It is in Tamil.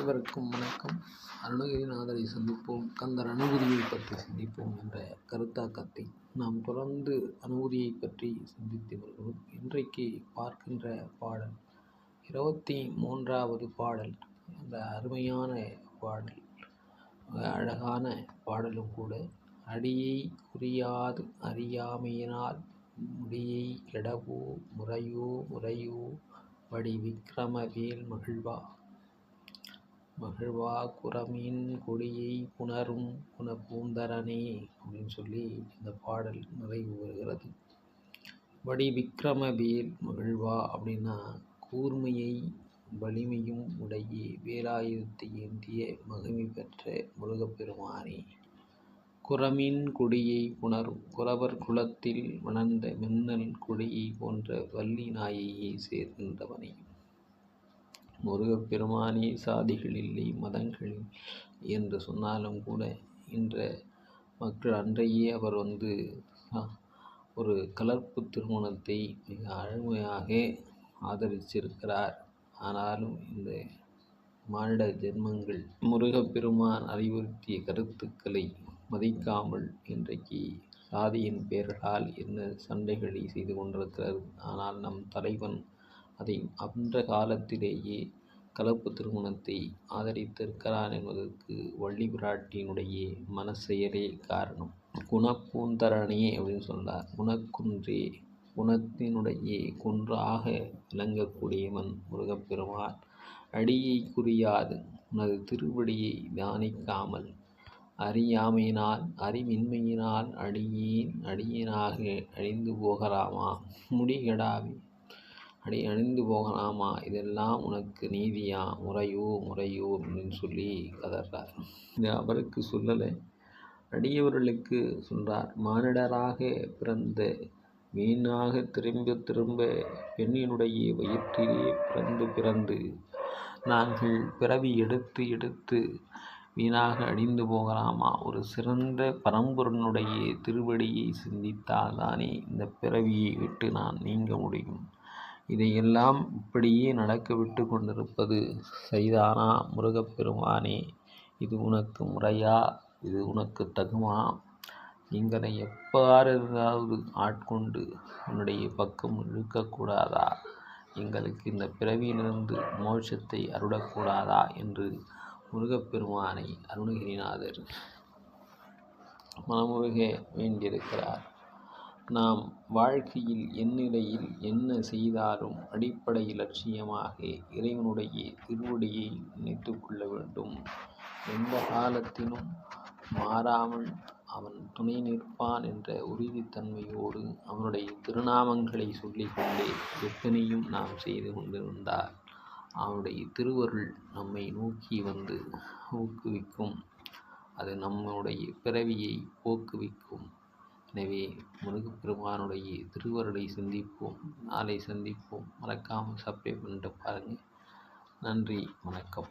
அனைவருக்கும் வணக்கம். அருணகிரிநாதரை சந்திப்போம். கந்தர் அனுபூதியை பற்றி சிந்திப்போம் என்ற கருத்தாக்கத்தை நாம் தொடர்ந்து அனுபூதியை பற்றி சிந்தித்து வருகிறோம். இன்றைக்கு பார்க்கின்ற பாடல் இருபத்தி மூன்றாவது பாடல் அந்த அருமையான பாடல் அழகான பாடலும் கூட. அடியை குறியாது அறியாமையினால் முடியை கெடவோ முறையோ முறையோ வடி விக்ரமவேல் மகிழ்வா. மகிழ்வா குரமின் கொடியை புணரும் குணபூந்தரனே அப்படின்னு சொல்லி இந்த பாடல் நிறைவு வருகிறது வடி விக்ரம வேல் மகிழ்வா அப்படின்னா கூர்மையை வலிமையும் உடைய வேலாயுதத்தை ஏந்திய மகிமை பெற்ற முருகப்பெருமானே. குரமின் கொடியை புணரும் குறவர் குலத்தில் வளர்ந்த மின்னல் கொடியை போன்ற வள்ளி நாயையை சேர்கின்றவனே முருகப்பெருமானே சாதிகள் இல்லை மதங்கள் என்று சொன்னாலும் கூட இன்ற மக்கள் அன்றையே அவர் வந்து ஒரு கலர்ப்பு திருமணத்தை மிக அருமையாக ஆதரிச்சிருக்கிறார். ஆனாலும் இந்த மானிட ஜென்மங்கள் முருகப்பெருமான் அறிவுறுத்திய கருத்துக்களை மதிக்காமல் இன்றைக்கு சாதியின் பெயர்களால் என்ன சண்டைகளை செய்து கொண்டிருக்கிறது. ஆனால் நம் தலைவன் அதை அன்ற காலத்திலேயே கலப்பு திருமணத்தை ஆதரித்திருக்கிறார் என்பதற்கு வள்ளி பிராட்டியினுடைய மனசெயலே காரணம். குணப்பூந்தரணே அப்படின்னு சொன்னார். குணக்குன்றே குணத்தினுடைய குன்றாக விளங்கக்கூடியவன் முருகப்பெருமான். அடியை குறியாது உனது திருவடியை தியானிக்காமல் அறியாமையினால் அறிவின்மையினால் அடியேன் அடியனாக அழிந்து போகலாமா? முடிகடாவி அடி அணிந்து போகலாமா? இதெல்லாம் உனக்கு நீதியா? முறையோ முறையோ அப்படின்னு சொல்லி கதறார். இது அவருக்கு சொல்லலை. அடியவர்களுக்கு சொல்றார் மானிடராக பிறந்த வீணாக திரும்ப திரும்ப பெண்ணினுடைய வயிற்றிலே பிறந்து பிறந்து நாங்கள் பிறவி எடுத்து எடுத்து வீணாக அழிந்து போகலாமா? ஒரு சிறந்த பரம்பொருனுடைய திருவடியை சிந்தித்தால் தானே இந்த பிறவியை விட்டு நான் நீங்க முடியும். இதையெல்லாம் இப்படியே நடக்க விட்டு கொண்டிருப்பது சரிதானா முருகப்பெருமானே. இது உனக்கு முறையா? இது உனக்கு தகுமா? எங்களை எப்பாறாவது ஆட்கொண்டு உன்னுடைய பக்கம் இழுக்கக்கூடாதா? எங்களுக்கு இந்த பிறவியிலிருந்து மோட்சத்தை அருளக்கூடாதா? என்று முருகப்பெருமானை அருணகிரிநாதர் மனமுருக வேண்டியிருக்கிறார். நாம் வாழ்க்கையில் எந்நிலையில் என்ன செய்தாலும் அடிப்படை லட்சியமாக இறைவனுடைய திருவடியை நினைத்து கொள்ள வேண்டும். எந்த காலத்திலும் மாறாமல் அவன் துணை நிற்பான் என்ற உறுதித்தன்மையோடு அவனுடைய திருநாமங்களை சொல்லிக்கொண்டே எத்தனையும் நாம் செய்து கொண்டிருந்தார் அவனுடைய திருவருள் நம்மை நோக்கி வந்து ஊக்குவிக்கும். அது நம்முடைய பிறவியை போக்குவிக்கும் எனவே முருகப்பெருமானுடைய திருவருளை சிந்திப்போம் நாளை சந்திப்போம். மறக்காமல் சப்ஸ்கிரைப் பண்ணிட்டு பாருங்கள் நன்றி வணக்கம்.